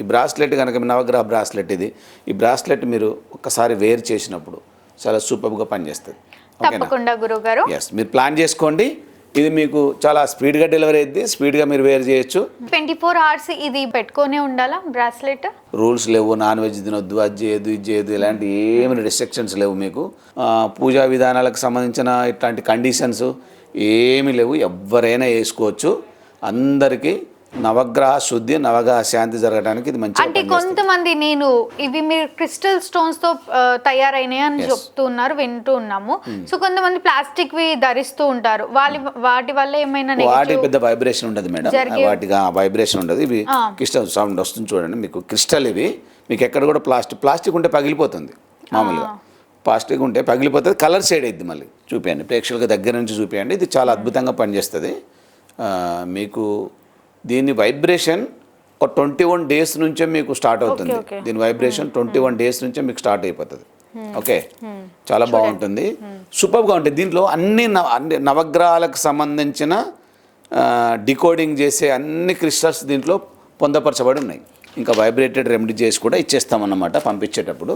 ఈ బ్రాస్లెట్ కనుక నవగ్రహ బ్రాస్లెట్ ఇది ఈ బ్రాస్లెట్ మీరు ఒక్కసారి వేర్ చేసినప్పుడు చాలా సూపర్గా పనిచేస్తుంది. తప్పకుండా గురువు గారు ఎస్ మీరు ప్లాన్ చేసుకోండి. ఇది మీకు చాలా స్పీడ్గా డెలివరీ అయ్యింది స్పీడ్గా మీరు వేర్ చేయొచ్చు. ట్వంటీ ఫోర్ అవర్స్ ఇది పెట్టుకొనే ఉండాలా బ్రాస్లెట్? రూల్స్ లేవు నాన్ వెజ్ తినొద్దు అది చేయదు ఇది చేయదు ఇలాంటి ఏమి రిస్ట్రిక్షన్స్ లేవు మీకు. పూజా విధానాలకు సంబంధించిన ఇట్లాంటి కండిషన్స్ ఏమీ లేవు ఎవరైనా వేసుకోవచ్చు. అందరికీ నవగ్రహ శుద్ధి నవగ్రహ శాంతి జరగడానికి ఇది మంచి అంటే కొంతమంది నేను ఇవి మీరు క్రిస్టల్ స్టోన్స్తో తయారైనాయి అని చెప్తున్నారు వింటూ ఉన్నాము. సో కొంతమంది ప్లాస్టిక్ వి ధరిస్తూ ఉంటారు. వాళ్ళ వాటి వల్ల ఏమైనా నెగటివ్ పెద్ద వైబ్రేషన్ ఉండదు మేడం. వాటికి వైబ్రేషన్ ఉండదు. ఇవి క్రిస్టల్ సౌండ్ వస్తుంది చూడండి మీకు క్రిస్టల్ ఇవి మీకు ఎక్కడ కూడా ప్లాస్టిక్ ప్లాస్టిక్ ఉంటే పగిలిపోతుంది మామూలుగా. ప్లాస్టిక్ ఉంటే పగిలిపోతుంది కలర్ షేడ్ అయింది మళ్ళీ చూపించండి ప్రేక్షకులకు దగ్గర నుంచి చూపించండి ఇది చాలా అద్భుతంగా పనిచేస్తుంది. మీకు దీని వైబ్రేషన్ ఒక ట్వంటీ వన్ డేస్ నుంచే మీకు స్టార్ట్ అవుతుంది. దీని వైబ్రేషన్ ట్వంటీ వన్ డేస్ నుంచే మీకు స్టార్ట్ అయిపోతుంది. ఓకే చాలా బాగుంటుంది. సూపర్గా ఉంటుంది. దీంట్లో అన్ని అన్ని నవగ్రహాలకు సంబంధించిన డికోడింగ్ చేసే అన్ని క్రిస్టల్స్ దీంట్లో పొందపరచబడి ఉన్నాయి. ఇంకా వైబ్రేటెడ్ రెమెడీ చేసి కూడా ఇచ్చేస్తామన్నమాట పంపించేటప్పుడు.